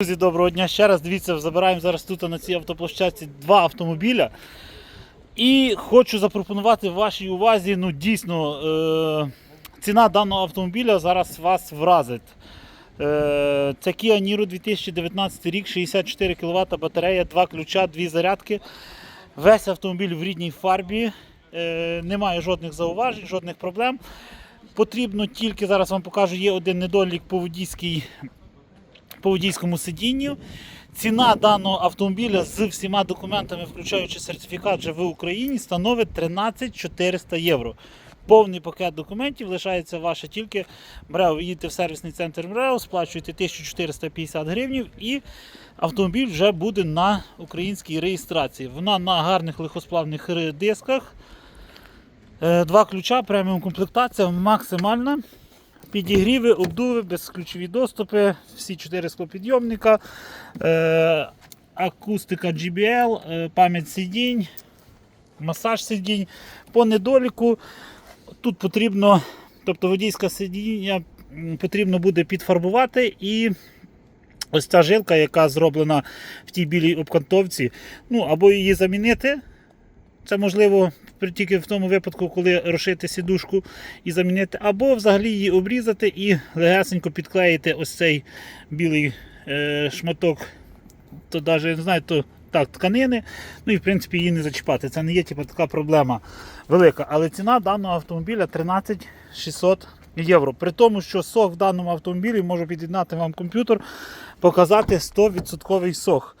Друзі, доброго дня ще раз. Дивіться, забираємо зараз тут на цій автоплощадці два автомобіля. І хочу запропонувати вашій увазі, ну дійсно, е- ціна даного автомобіля зараз вас вразить. Е- це Kia Niro 2019 рік, 64 кВт батарея, два ключа, дві зарядки. Весь автомобіль в рідній фарбі. Е- немає жодних зауважень, жодних проблем. Потрібно тільки зараз вам покажу, є один недолік по водійській по водійському сидінню. Ціна даного автомобіля з всіма документами, включаючи сертифікат вже в Україні, становить 13 400 євро. Повний пакет документів лишається ваше тільки МРЕО. Їдете в сервісний центр МРЕО, сплачуєте 1450 гривнів і автомобіль вже буде на українській реєстрації. Вона на гарних легкосплавних ри- дисках. Е, Два ключа, преміум комплектація максимальна. Підігріви, обдуви, безключові доступи, всі чотири склопідйомника, е, акустика GBL, е, пам'ять сидінь, масаж сидінь. По недоліку тут потрібно, тобто водійське сидіння потрібно буде підфарбувати і ось ця жилка, яка зроблена в тій білій обкантовці, ну або її замінити. Це можливо тільки в тому випадку, коли розшити сідушку і замінити, або взагалі її обрізати і легесенько підклеїти ось цей білий е, шматок, то навіть не знаю, то так, тканини. Ну і в принципі її не зачіпати. Це не є типу, така проблема велика. Але ціна даного автомобіля 13 600 євро. При тому, що сох в даному автомобілі можу під'єднати вам комп'ютер, показати 100% сох.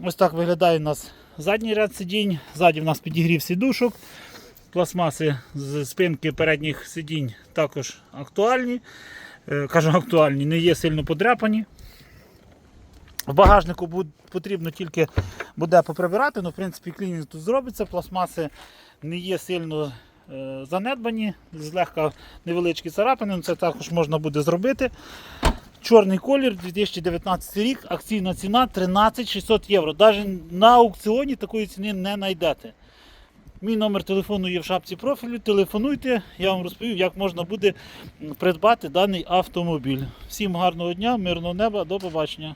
Ось так виглядає у нас задній ряд сидінь. Ззаді в нас підігрів сідушок. Пластмаси з спинки передніх сидінь також актуальні. Е, Кажу актуальні, не є сильно подряпані. В багажнику потрібно тільки буде поприбирати, але в принципі клінінг тут зробиться. Пластмаси не є сильно е, занедбані, злегка невеличкі царапини, ну, це також можна буде зробити. Чорний колір 2019 рік, акційна ціна 13 600 євро. Навіть на аукціоні такої ціни не знайдете. Мій номер телефону є в шапці профілю. Телефонуйте, я вам розповім, як можна буде придбати даний автомобіль. Всім гарного дня, мирного неба, до побачення.